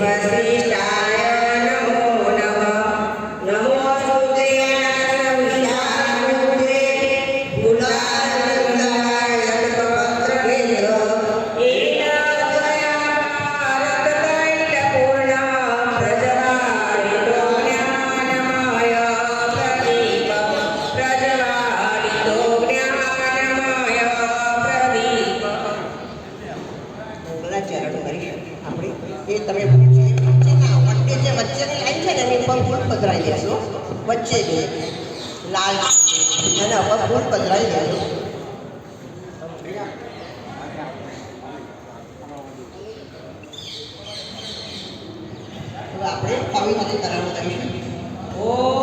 वसिष्ठा એ તમે વચ્ચેના વચ્ચે જે વચ્ચેની લાઈન છે ને, એની ઉપર ફૂલ પધરાવી દેશો વચ્ચે જે લાલ એના ઉપર ફૂલ પધરાવી દેશો આપણે કવિતાની તરણ કરીશું. ઓ